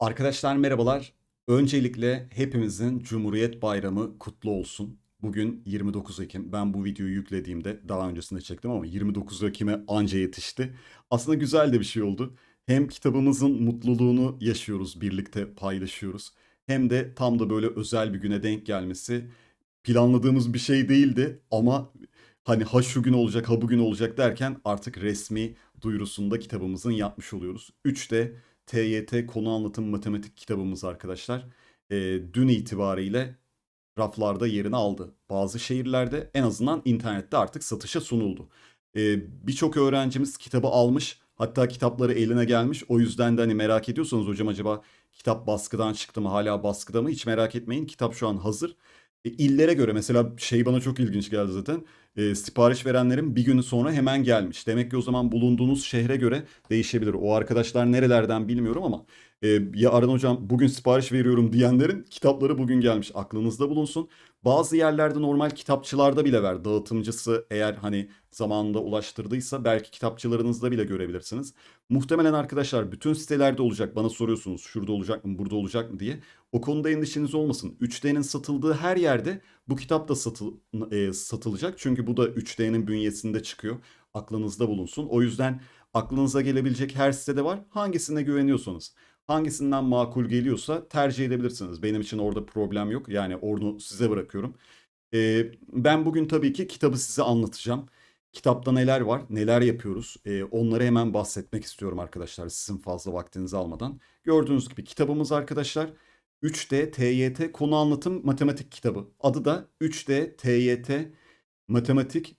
Arkadaşlar merhabalar. Öncelikle hepimizin Cumhuriyet Bayramı kutlu olsun. Bugün 29 Ekim. Ben bu videoyu yüklediğimde daha öncesinde çektim ama 29 Ekim'e anca yetişti. Aslında güzel de bir şey oldu. Hem kitabımızın mutluluğunu yaşıyoruz, birlikte paylaşıyoruz. Hem de tam da böyle özel bir güne denk gelmesi planladığımız bir şey değildi ama hani ha şu gün olacak ha bugün olacak derken artık resmi duyurusunda kitabımızın yapmış oluyoruz. 3 de TYT konu anlatım matematik kitabımız arkadaşlar. e, dün itibariyle raflarda yerini aldı. Bazı şehirlerde en azından internette artık satışa sunuldu. E, Birçok öğrencimiz kitabı almış. Hatta kitapları eline gelmiş. O yüzden de hani merak ediyorsanız hocam acaba kitap baskıdan çıktı mı hala baskıda mı? Hiç merak etmeyin. Kitap şu an hazır. E, illere göre mesela şey bana çok ilginç geldi zaten. E, sipariş verenlerin bir günü sonra hemen gelmiş. Demek ki o zaman bulunduğunuz şehre göre değişebilir. O arkadaşlar nerelerden bilmiyorum ama e, ya Aran hocam bugün sipariş veriyorum diyenlerin kitapları bugün gelmiş. Aklınızda bulunsun. Bazı yerlerde normal kitapçılarda bile ver. Dağıtımcısı eğer hani zamanında ulaştırdıysa belki kitapçılarınızda bile görebilirsiniz. Muhtemelen arkadaşlar bütün sitelerde olacak. Bana soruyorsunuz şurada olacak mı, burada olacak mı diye. O konuda endişeniz olmasın. 3D'nin satıldığı her yerde bu kitap da satıl, e, satılacak. Çünkü bu da 3D'nin bünyesinde çıkıyor. Aklınızda bulunsun. O yüzden aklınıza gelebilecek her sitede var. Hangisine güveniyorsanız, hangisinden makul geliyorsa tercih edebilirsiniz. Benim için orada problem yok. Yani onu size bırakıyorum. E, ben bugün tabii ki kitabı size anlatacağım. Kitapta neler var, neler yapıyoruz? E, onları hemen bahsetmek istiyorum arkadaşlar sizin fazla vaktinizi almadan. Gördüğünüz gibi kitabımız arkadaşlar 3D TYT konu anlatım matematik kitabı. Adı da 3D TYT matematik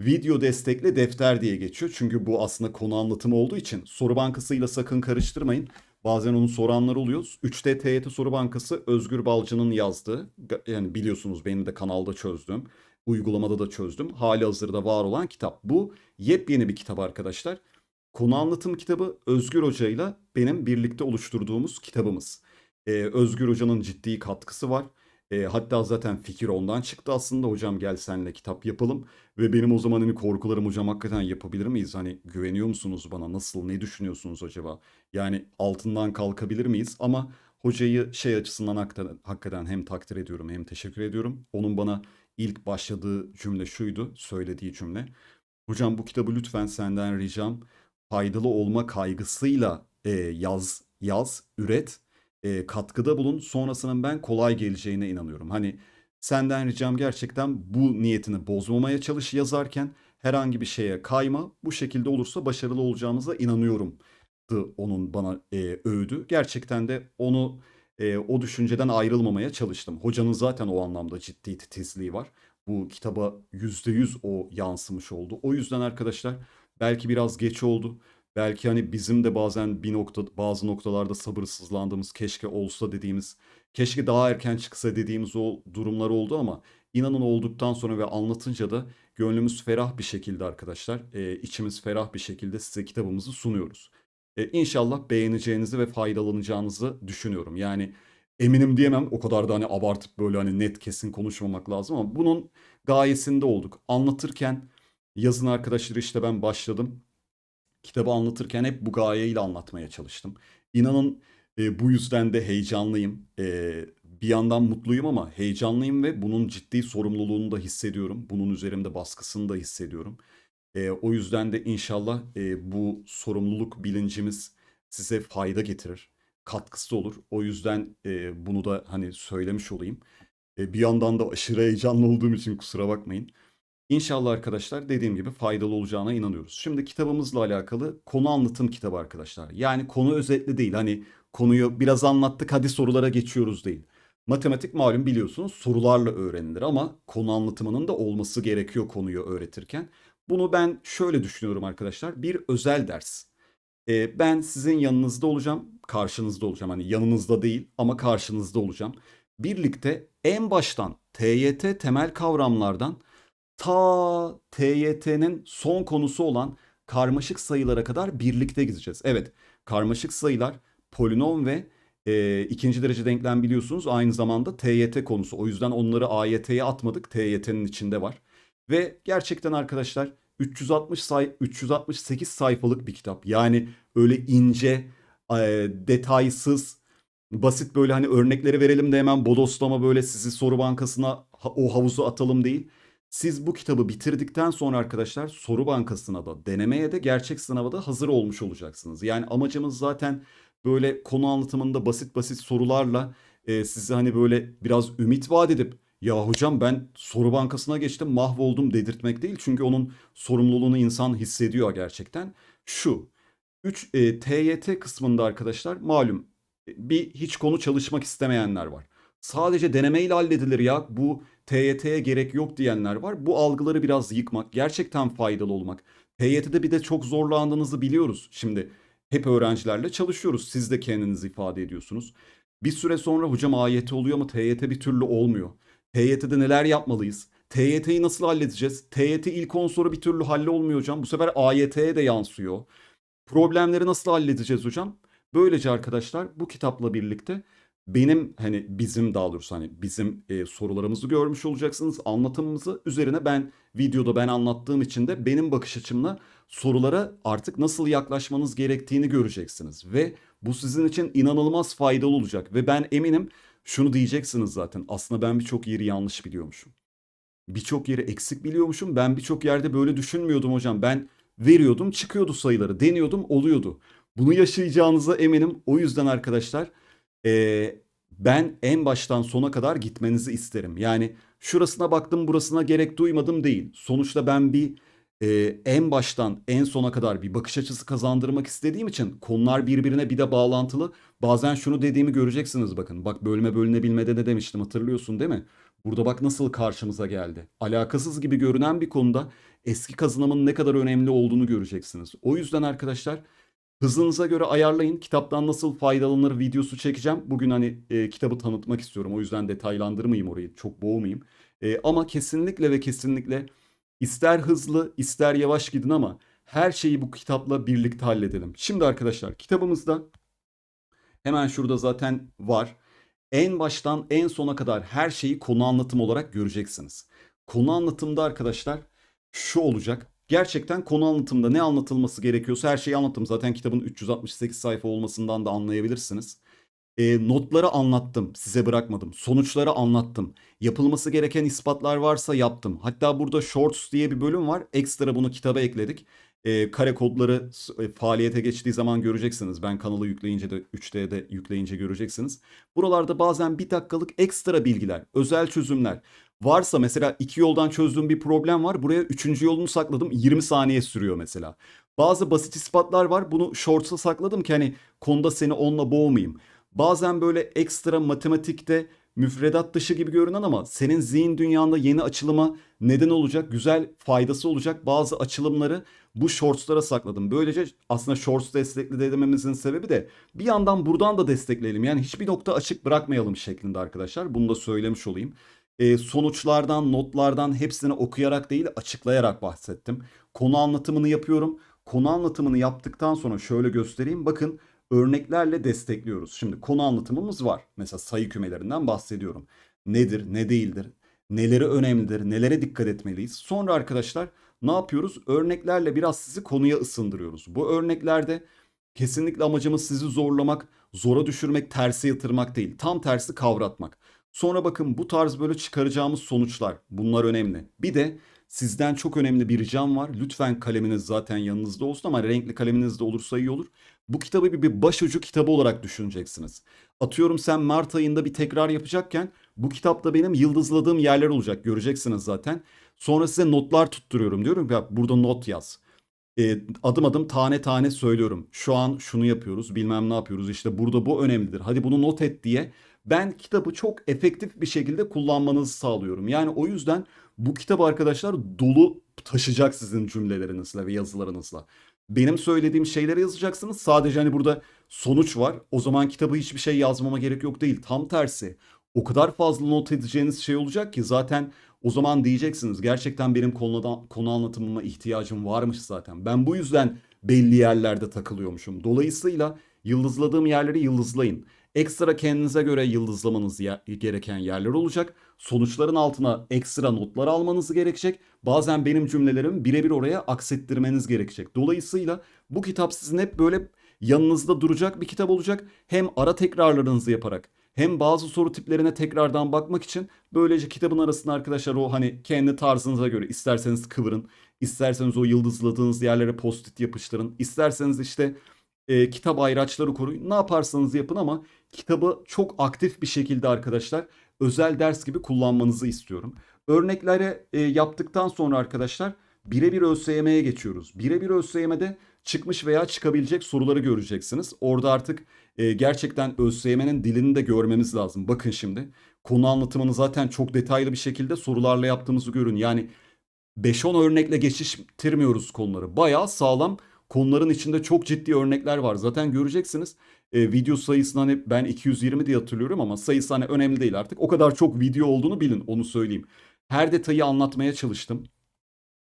video destekli defter diye geçiyor. Çünkü bu aslında konu anlatımı olduğu için soru bankasıyla sakın karıştırmayın. Bazen onu soranlar oluyor. 3D TYT soru bankası Özgür Balcı'nın yazdığı. Yani biliyorsunuz benim de kanalda çözdüm. Uygulamada da çözdüm. Hali hazırda var olan kitap. Bu yepyeni bir kitap arkadaşlar. Konu anlatım kitabı Özgür Hoca ile benim birlikte oluşturduğumuz kitabımız. Ee, Özgür Hoca'nın ciddi katkısı var. Ee, hatta zaten fikir ondan çıktı aslında. Hocam gel senle kitap yapalım. Ve benim o zaman hani korkularım hocam hakikaten yapabilir miyiz? Hani güveniyor musunuz bana? Nasıl? Ne düşünüyorsunuz acaba? Yani altından kalkabilir miyiz? Ama hocayı şey açısından hakikaten hem takdir ediyorum hem teşekkür ediyorum. Onun bana ilk başladığı cümle şuydu. Söylediği cümle. Hocam bu kitabı lütfen senden ricam faydalı olma kaygısıyla e, yaz, yaz, üret, e, katkıda bulun. Sonrasının ben kolay geleceğine inanıyorum. Hani senden ricam gerçekten bu niyetini bozmamaya çalış yazarken herhangi bir şeye kayma. Bu şekilde olursa başarılı olacağımıza inanıyorum. Onun bana e, öğüdü. Gerçekten de onu e, o düşünceden ayrılmamaya çalıştım. Hocanın zaten o anlamda ciddi titizliği var. Bu kitaba %100 o yansımış oldu. O yüzden arkadaşlar belki biraz geç oldu. Belki hani bizim de bazen bir nokta bazı noktalarda sabırsızlandığımız keşke olsa dediğimiz keşke daha erken çıksa dediğimiz o durumlar oldu ama inanın olduktan sonra ve anlatınca da gönlümüz ferah bir şekilde arkadaşlar e, içimiz ferah bir şekilde size kitabımızı sunuyoruz. E, İnşallah beğeneceğinizi ve faydalanacağınızı düşünüyorum. Yani eminim diyemem o kadar da hani abartıp böyle hani net kesin konuşmamak lazım ama bunun gayesinde olduk. Anlatırken yazın arkadaşlar işte ben başladım. Kitabı anlatırken hep bu gayeyle anlatmaya çalıştım. İnanın e, bu yüzden de heyecanlıyım. E, bir yandan mutluyum ama heyecanlıyım ve bunun ciddi sorumluluğunu da hissediyorum. Bunun üzerimde baskısını da hissediyorum. E, o yüzden de inşallah e, bu sorumluluk bilincimiz size fayda getirir, katkısı olur. O yüzden e, bunu da hani söylemiş olayım. E, bir yandan da aşırı heyecanlı olduğum için kusura bakmayın. İnşallah arkadaşlar dediğim gibi faydalı olacağına inanıyoruz. Şimdi kitabımızla alakalı konu anlatım kitabı arkadaşlar. Yani konu özetli değil. Hani konuyu biraz anlattık hadi sorulara geçiyoruz değil. Matematik malum biliyorsunuz sorularla öğrenilir ama konu anlatımının da olması gerekiyor konuyu öğretirken. Bunu ben şöyle düşünüyorum arkadaşlar. Bir özel ders. Ee, ben sizin yanınızda olacağım, karşınızda olacağım. Hani yanınızda değil ama karşınızda olacağım. Birlikte en baştan TYT temel kavramlardan ta TYT'nin son konusu olan karmaşık sayılara kadar birlikte gideceğiz. Evet, karmaşık sayılar, polinom ve e, ikinci derece denklem biliyorsunuz aynı zamanda TYT konusu. O yüzden onları AYT'ye atmadık. TYT'nin içinde var. Ve gerçekten arkadaşlar 360 say 368 sayfalık bir kitap. Yani öyle ince, e, detaysız, basit böyle hani örnekleri verelim de hemen bodoslama böyle sizi soru bankasına o havuzu atalım değil. Siz bu kitabı bitirdikten sonra arkadaşlar soru bankasına da denemeye de gerçek sınava da hazır olmuş olacaksınız. Yani amacımız zaten böyle konu anlatımında basit basit sorularla e, sizi hani böyle biraz ümit vaat edip ya hocam ben soru bankasına geçtim mahvoldum dedirtmek değil. Çünkü onun sorumluluğunu insan hissediyor gerçekten. Şu 3 e, TYT kısmında arkadaşlar malum e, bir hiç konu çalışmak istemeyenler var. Sadece denemeyle halledilir ya bu TYT'ye gerek yok diyenler var. Bu algıları biraz yıkmak, gerçekten faydalı olmak. TYT'de bir de çok zorlandığınızı biliyoruz. Şimdi hep öğrencilerle çalışıyoruz. Siz de kendinizi ifade ediyorsunuz. Bir süre sonra hocam AYT oluyor ama TYT bir türlü olmuyor. TYT'de neler yapmalıyız? TYT'yi nasıl halledeceğiz? TYT ilk 10 soru bir türlü hallolmuyor hocam. Bu sefer AYT'ye de yansıyor. Problemleri nasıl halledeceğiz hocam? Böylece arkadaşlar bu kitapla birlikte benim hani bizim daha doğrusu hani bizim e, sorularımızı görmüş olacaksınız. Anlatımımızı üzerine ben videoda ben anlattığım için de benim bakış açımla sorulara artık nasıl yaklaşmanız gerektiğini göreceksiniz. Ve bu sizin için inanılmaz faydalı olacak. Ve ben eminim şunu diyeceksiniz zaten. Aslında ben birçok yeri yanlış biliyormuşum. Birçok yeri eksik biliyormuşum. Ben birçok yerde böyle düşünmüyordum hocam. Ben veriyordum, çıkıyordu sayıları. Deniyordum, oluyordu. Bunu yaşayacağınıza eminim. O yüzden arkadaşlar eee, ben en baştan sona kadar gitmenizi isterim. Yani şurasına baktım, burasına gerek duymadım değil. Sonuçta ben bir eee, en baştan en sona kadar bir bakış açısı kazandırmak istediğim için konular birbirine bir de bağlantılı. Bazen şunu dediğimi göreceksiniz bakın. Bak bölüme bölünebilmede ne demiştim hatırlıyorsun değil mi? Burada bak nasıl karşımıza geldi. Alakasız gibi görünen bir konuda eski kazanımın ne kadar önemli olduğunu göreceksiniz. O yüzden arkadaşlar hızınıza göre ayarlayın. Kitaptan nasıl faydalanır videosu çekeceğim. Bugün hani e, kitabı tanıtmak istiyorum. O yüzden detaylandırmayayım orayı. Çok boğmayayım. E, ama kesinlikle ve kesinlikle ister hızlı ister yavaş gidin ama her şeyi bu kitapla birlikte halledelim. Şimdi arkadaşlar kitabımızda hemen şurada zaten var. En baştan en sona kadar her şeyi konu anlatımı olarak göreceksiniz. Konu anlatımda arkadaşlar şu olacak. Gerçekten konu anlatımda ne anlatılması gerekiyorsa her şeyi anlattım. Zaten kitabın 368 sayfa olmasından da anlayabilirsiniz. E, notları anlattım, size bırakmadım. Sonuçları anlattım. Yapılması gereken ispatlar varsa yaptım. Hatta burada Shorts diye bir bölüm var. Ekstra bunu kitaba ekledik. E, kare kodları e, faaliyete geçtiği zaman göreceksiniz. Ben kanalı yükleyince de 3D'de yükleyince göreceksiniz. Buralarda bazen bir dakikalık ekstra bilgiler, özel çözümler varsa mesela iki yoldan çözdüğüm bir problem var. Buraya üçüncü yolunu sakladım. 20 saniye sürüyor mesela. Bazı basit ispatlar var. Bunu shorts'a sakladım ki hani konuda seni onunla boğmayayım. Bazen böyle ekstra matematikte müfredat dışı gibi görünen ama senin zihin dünyanda yeni açılıma neden olacak, güzel faydası olacak bazı açılımları bu shortslara sakladım. Böylece aslında shorts destekli dememizin sebebi de bir yandan buradan da destekleyelim. Yani hiçbir nokta açık bırakmayalım şeklinde arkadaşlar. Bunu da söylemiş olayım. Ee, sonuçlardan, notlardan hepsini okuyarak değil açıklayarak bahsettim. Konu anlatımını yapıyorum. Konu anlatımını yaptıktan sonra şöyle göstereyim. Bakın örneklerle destekliyoruz. Şimdi konu anlatımımız var. Mesela sayı kümelerinden bahsediyorum. Nedir, ne değildir, neleri önemlidir, nelere dikkat etmeliyiz. Sonra arkadaşlar ne yapıyoruz? Örneklerle biraz sizi konuya ısındırıyoruz. Bu örneklerde kesinlikle amacımız sizi zorlamak, zora düşürmek, terse yatırmak değil. Tam tersi kavratmak. Sonra bakın bu tarz böyle çıkaracağımız sonuçlar. Bunlar önemli. Bir de sizden çok önemli bir ricam var. Lütfen kaleminiz zaten yanınızda olsun ama renkli kaleminiz de olursa iyi olur. Bu kitabı bir, bir başucu kitabı olarak düşüneceksiniz. Atıyorum sen Mart ayında bir tekrar yapacakken bu kitapta benim yıldızladığım yerler olacak. Göreceksiniz zaten. Sonra size notlar tutturuyorum. Diyorum ki burada not yaz. E, adım adım tane tane söylüyorum. Şu an şunu yapıyoruz, bilmem ne yapıyoruz. İşte burada bu önemlidir. Hadi bunu not et diye ben kitabı çok efektif bir şekilde kullanmanızı sağlıyorum. Yani o yüzden bu kitap arkadaşlar dolu taşıyacak sizin cümlelerinizle ve yazılarınızla. Benim söylediğim şeyleri yazacaksınız. Sadece hani burada sonuç var. O zaman kitabı hiçbir şey yazmama gerek yok değil. Tam tersi. O kadar fazla not edeceğiniz şey olacak ki zaten o zaman diyeceksiniz gerçekten benim konudan, konu anlatımıma ihtiyacım varmış zaten. Ben bu yüzden belli yerlerde takılıyormuşum. Dolayısıyla yıldızladığım yerleri yıldızlayın. Ekstra kendinize göre yıldızlamanız gereken yerler olacak. Sonuçların altına ekstra notlar almanız gerekecek. Bazen benim cümlelerimi birebir oraya aksettirmeniz gerekecek. Dolayısıyla bu kitap sizin hep böyle yanınızda duracak bir kitap olacak. Hem ara tekrarlarınızı yaparak hem bazı soru tiplerine tekrardan bakmak için böylece kitabın arasında arkadaşlar o hani kendi tarzınıza göre isterseniz kıvırın, isterseniz o yıldızladığınız yerlere post-it yapıştırın, isterseniz işte e, kitap ayraçları koruyun. Ne yaparsanız yapın ama kitabı çok aktif bir şekilde arkadaşlar özel ders gibi kullanmanızı istiyorum. Örneklere e, yaptıktan sonra arkadaşlar birebir ÖSYM'ye geçiyoruz. Birebir ÖSYM'de çıkmış veya çıkabilecek soruları göreceksiniz. Orada artık e, gerçekten ÖSYM'nin dilini de görmemiz lazım. Bakın şimdi konu anlatımını zaten çok detaylı bir şekilde sorularla yaptığımızı görün. Yani 5-10 örnekle geçiştirmiyoruz konuları. Bayağı sağlam konuların içinde çok ciddi örnekler var. Zaten göreceksiniz e, video sayısını hani ben 220 diye hatırlıyorum ama sayısı hani önemli değil artık. O kadar çok video olduğunu bilin onu söyleyeyim. Her detayı anlatmaya çalıştım.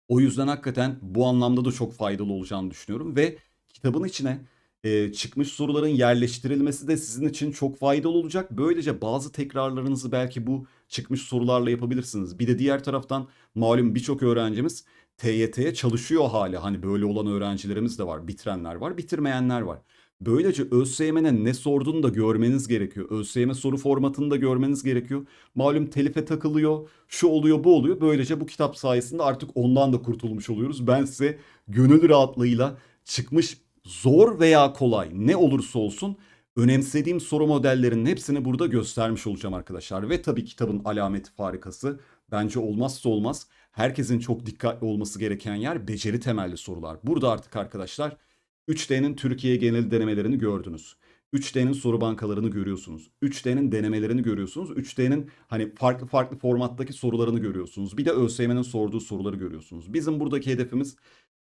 O yüzden hakikaten bu anlamda da çok faydalı olacağını düşünüyorum ve kitabın içine e, çıkmış soruların yerleştirilmesi de sizin için çok faydalı olacak. Böylece bazı tekrarlarınızı belki bu çıkmış sorularla yapabilirsiniz. Bir de diğer taraftan malum birçok öğrencimiz TYT'ye çalışıyor hala. Hani böyle olan öğrencilerimiz de var. Bitirenler var, bitirmeyenler var. Böylece ÖSYM'nin ne sorduğunu da görmeniz gerekiyor. ÖSYM soru formatını da görmeniz gerekiyor. Malum telife takılıyor, şu oluyor, bu oluyor. Böylece bu kitap sayesinde artık ondan da kurtulmuş oluyoruz. Ben size gönül rahatlığıyla çıkmış zor veya kolay ne olursa olsun önemsediğim soru modellerinin hepsini burada göstermiş olacağım arkadaşlar. Ve tabii kitabın alameti farikası bence olmazsa olmaz. Herkesin çok dikkatli olması gereken yer beceri temelli sorular. Burada artık arkadaşlar 3D'nin Türkiye genel denemelerini gördünüz. 3D'nin soru bankalarını görüyorsunuz. 3D'nin denemelerini görüyorsunuz. 3D'nin hani farklı farklı formattaki sorularını görüyorsunuz. Bir de ÖSYM'nin sorduğu soruları görüyorsunuz. Bizim buradaki hedefimiz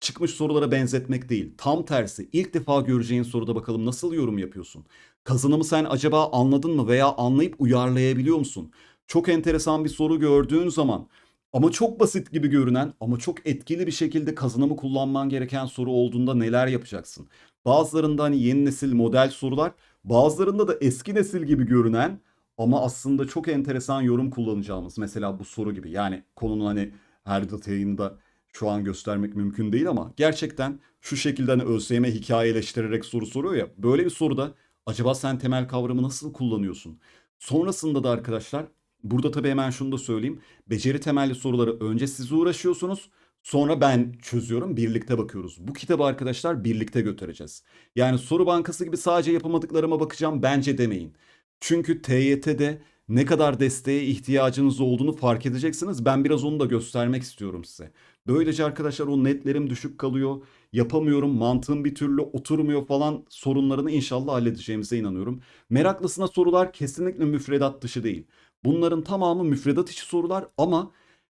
çıkmış sorulara benzetmek değil. Tam tersi ilk defa göreceğin soruda bakalım nasıl yorum yapıyorsun? Kazanımı sen acaba anladın mı veya anlayıp uyarlayabiliyor musun? Çok enteresan bir soru gördüğün zaman ama çok basit gibi görünen ama çok etkili bir şekilde kazanımı kullanman gereken soru olduğunda neler yapacaksın? Bazılarında hani yeni nesil model sorular, bazılarında da eski nesil gibi görünen ama aslında çok enteresan yorum kullanacağımız mesela bu soru gibi. Yani konunun hani her detayını da şu an göstermek mümkün değil ama gerçekten şu şekilde hani ÖSYM hikayeleştirerek soru soruyor ya böyle bir soruda acaba sen temel kavramı nasıl kullanıyorsun? Sonrasında da arkadaşlar burada tabii hemen şunu da söyleyeyim. Beceri temelli soruları önce siz uğraşıyorsunuz. Sonra ben çözüyorum, birlikte bakıyoruz. Bu kitabı arkadaşlar birlikte götüreceğiz. Yani soru bankası gibi sadece yapamadıklarıma bakacağım bence demeyin. Çünkü TYT'de ne kadar desteğe ihtiyacınız olduğunu fark edeceksiniz. Ben biraz onu da göstermek istiyorum size. Böylece arkadaşlar o netlerim düşük kalıyor. Yapamıyorum, mantığım bir türlü oturmuyor falan sorunlarını inşallah halledeceğimize inanıyorum. Meraklısına sorular kesinlikle müfredat dışı değil. Bunların tamamı müfredat içi sorular ama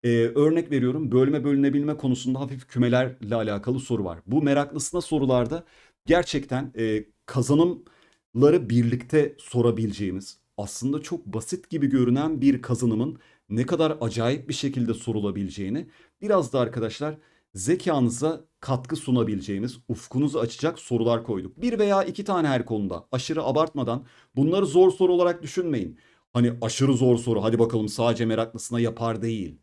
e, örnek veriyorum bölme bölünebilme konusunda hafif kümelerle alakalı soru var. Bu meraklısına sorularda gerçekten e, kazanımları birlikte sorabileceğimiz aslında çok basit gibi görünen bir kazanımın ne kadar acayip bir şekilde sorulabileceğini biraz da arkadaşlar zekanıza katkı sunabileceğimiz, ufkunuzu açacak sorular koyduk. Bir veya iki tane her konuda aşırı abartmadan bunları zor soru olarak düşünmeyin. Hani aşırı zor soru hadi bakalım sadece meraklısına yapar değil.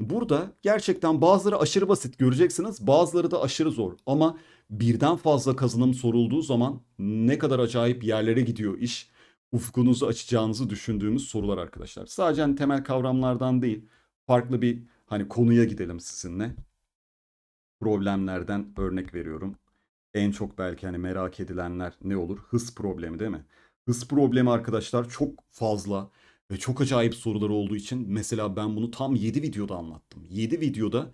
Burada gerçekten bazıları aşırı basit göreceksiniz bazıları da aşırı zor ama birden fazla kazanım sorulduğu zaman ne kadar acayip yerlere gidiyor iş ufkunuzu açacağınızı düşündüğümüz sorular arkadaşlar. Sadece hani temel kavramlardan değil, farklı bir hani konuya gidelim sizinle. Problemlerden örnek veriyorum. En çok belki hani merak edilenler ne olur? Hız problemi değil mi? Hız problemi arkadaşlar çok fazla ve çok acayip sorular olduğu için mesela ben bunu tam 7 videoda anlattım. 7 videoda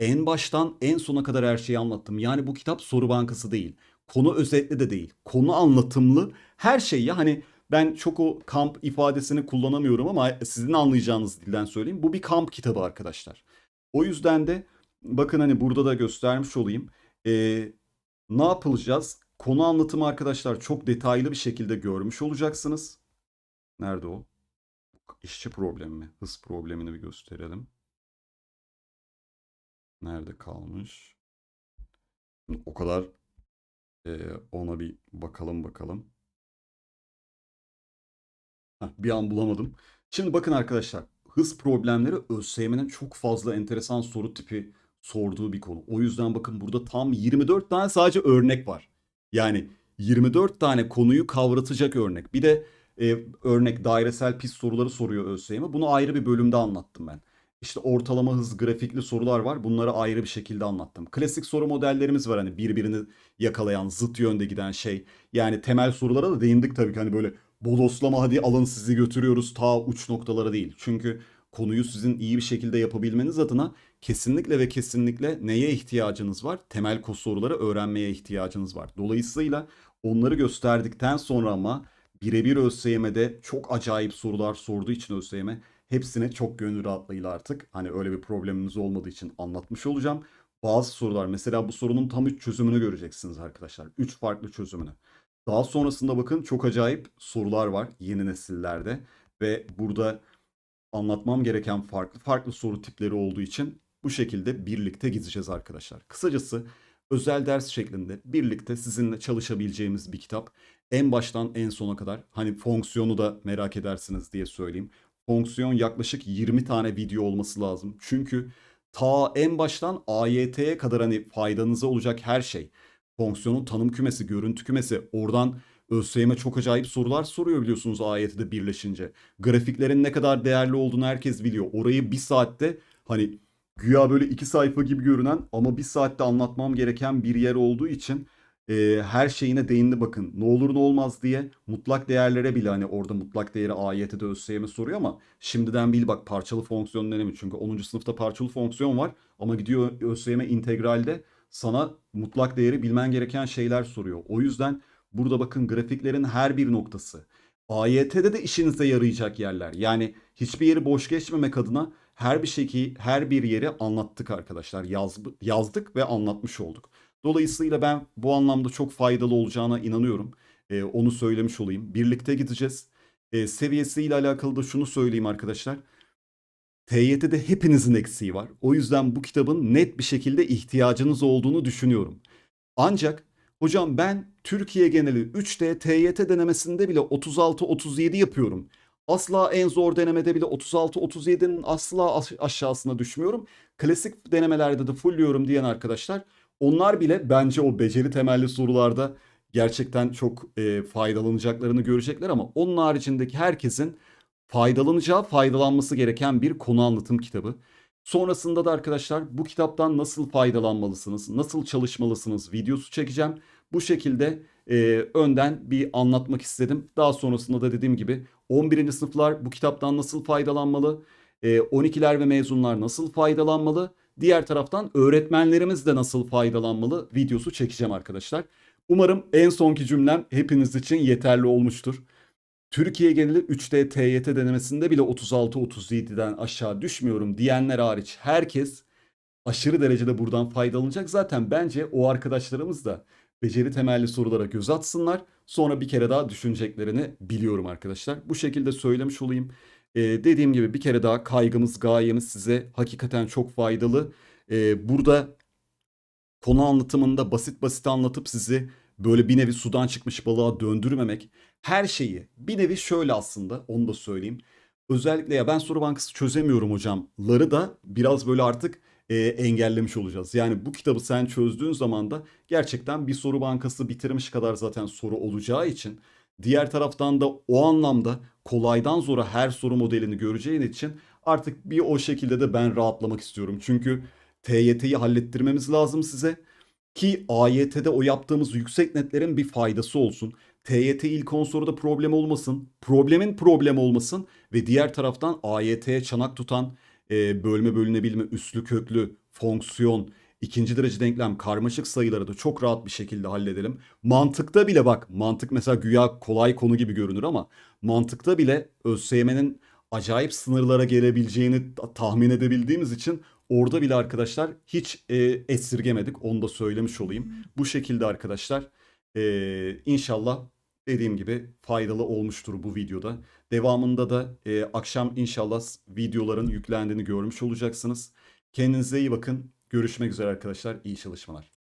en baştan en sona kadar her şeyi anlattım. Yani bu kitap soru bankası değil. Konu özetli de değil. Konu anlatımlı her şey ya hani ben çok o kamp ifadesini kullanamıyorum ama sizin anlayacağınız dilden söyleyeyim. Bu bir kamp kitabı arkadaşlar. O yüzden de bakın hani burada da göstermiş olayım. Ee, ne yapılacağız? Konu anlatımı arkadaşlar çok detaylı bir şekilde görmüş olacaksınız. Nerede o? İşçi problemi mi? Hız problemini bir gösterelim. Nerede kalmış? O kadar e, ona bir bakalım bakalım. Heh, bir an bulamadım. Şimdi bakın arkadaşlar. Hız problemleri ÖSYM'nin çok fazla enteresan soru tipi sorduğu bir konu. O yüzden bakın burada tam 24 tane sadece örnek var. Yani 24 tane konuyu kavratacak örnek. Bir de e, örnek dairesel pist soruları soruyor ÖSYM. Bunu ayrı bir bölümde anlattım ben. İşte ortalama hız grafikli sorular var. Bunları ayrı bir şekilde anlattım. Klasik soru modellerimiz var hani birbirini yakalayan, zıt yönde giden şey. Yani temel sorulara da değindik tabii ki hani böyle bodoslama hadi alın sizi götürüyoruz ta uç noktalara değil. Çünkü konuyu sizin iyi bir şekilde yapabilmeniz adına kesinlikle ve kesinlikle neye ihtiyacınız var? Temel soruları öğrenmeye ihtiyacınız var. Dolayısıyla onları gösterdikten sonra ama birebir ÖSYM'de çok acayip sorular sorduğu için ÖSYM hepsine çok gönül rahatlığıyla artık hani öyle bir probleminiz olmadığı için anlatmış olacağım. Bazı sorular mesela bu sorunun tam 3 çözümünü göreceksiniz arkadaşlar. 3 farklı çözümünü. Daha sonrasında bakın çok acayip sorular var yeni nesillerde ve burada anlatmam gereken farklı farklı soru tipleri olduğu için bu şekilde birlikte gideceğiz arkadaşlar. Kısacası özel ders şeklinde birlikte sizinle çalışabileceğimiz bir kitap. En baştan en sona kadar hani fonksiyonu da merak edersiniz diye söyleyeyim. Fonksiyon yaklaşık 20 tane video olması lazım. Çünkü ta en baştan AYT'ye kadar hani faydanıza olacak her şey. Fonksiyonun tanım kümesi, görüntü kümesi, oradan ÖSYM çok acayip sorular soruyor biliyorsunuz AYT'de birleşince. Grafiklerin ne kadar değerli olduğunu herkes biliyor. Orayı bir saatte hani güya böyle iki sayfa gibi görünen ama bir saatte anlatmam gereken bir yer olduğu için e, her şeyine değindi bakın. Ne olur ne olmaz diye mutlak değerlere bile hani orada mutlak değeri AYT'de ÖSYM soruyor ama şimdiden bil bak parçalı fonksiyon denemi. Çünkü 10. sınıfta parçalı fonksiyon var ama gidiyor ÖSYM integralde sana mutlak değeri bilmen gereken şeyler soruyor. O yüzden burada bakın grafiklerin her bir noktası. AYT'de de işinize yarayacak yerler. Yani hiçbir yeri boş geçmemek adına her bir şekil, her bir yeri anlattık arkadaşlar. Yaz, yazdık ve anlatmış olduk. Dolayısıyla ben bu anlamda çok faydalı olacağına inanıyorum. Ee, onu söylemiş olayım. Birlikte gideceğiz. Ee, seviyesiyle alakalı da şunu söyleyeyim arkadaşlar. TYT'de hepinizin eksiği var. O yüzden bu kitabın net bir şekilde ihtiyacınız olduğunu düşünüyorum. Ancak hocam ben Türkiye geneli 3D TYT denemesinde bile 36-37 yapıyorum. Asla en zor denemede bile 36-37'nin asla aş- aşağısına düşmüyorum. Klasik denemelerde de fullüyorum diyen arkadaşlar onlar bile bence o beceri temelli sorularda gerçekten çok e, faydalanacaklarını görecekler ama onun haricindeki herkesin faydalanacağı, faydalanması gereken bir konu anlatım kitabı. Sonrasında da arkadaşlar bu kitaptan nasıl faydalanmalısınız, nasıl çalışmalısınız videosu çekeceğim. Bu şekilde e, önden bir anlatmak istedim. Daha sonrasında da dediğim gibi 11. sınıflar bu kitaptan nasıl faydalanmalı, e, 12'ler ve mezunlar nasıl faydalanmalı, diğer taraftan öğretmenlerimiz de nasıl faydalanmalı videosu çekeceğim arkadaşlar. Umarım en sonki cümlem hepiniz için yeterli olmuştur. Türkiye geneli 3D TYT denemesinde bile 36-37'den aşağı düşmüyorum diyenler hariç herkes aşırı derecede buradan faydalanacak. Zaten bence o arkadaşlarımız da beceri temelli sorulara göz atsınlar. Sonra bir kere daha düşüneceklerini biliyorum arkadaşlar. Bu şekilde söylemiş olayım. Ee, dediğim gibi bir kere daha kaygımız, gayemiz size hakikaten çok faydalı. Ee, burada konu anlatımında basit basit anlatıp sizi böyle bir nevi sudan çıkmış balığa döndürmemek. Her şeyi bir nevi şöyle aslında onu da söyleyeyim. Özellikle ya ben soru bankası çözemiyorum hocamları da biraz böyle artık e, engellemiş olacağız. Yani bu kitabı sen çözdüğün zaman da gerçekten bir soru bankası bitirmiş kadar zaten soru olacağı için diğer taraftan da o anlamda kolaydan zora her soru modelini göreceğin için artık bir o şekilde de ben rahatlamak istiyorum. Çünkü TYT'yi hallettirmemiz lazım size. Ki AYT'de o yaptığımız yüksek netlerin bir faydası olsun. TYT ilk 10 soruda problem olmasın. Problemin problem olmasın. Ve diğer taraftan AYT'ye çanak tutan e, bölme bölünebilme, üslü köklü, fonksiyon, ikinci derece denklem, karmaşık sayıları da çok rahat bir şekilde halledelim. Mantıkta bile bak, mantık mesela güya kolay konu gibi görünür ama mantıkta bile ÖSYM'nin acayip sınırlara gelebileceğini ta- tahmin edebildiğimiz için orada bile arkadaşlar hiç e, esirgemedik. Onu da söylemiş olayım. Bu şekilde arkadaşlar e, inşallah dediğim gibi faydalı olmuştur bu videoda. Devamında da e, akşam inşallah videoların yüklendiğini görmüş olacaksınız. Kendinize iyi bakın. Görüşmek üzere arkadaşlar. İyi çalışmalar.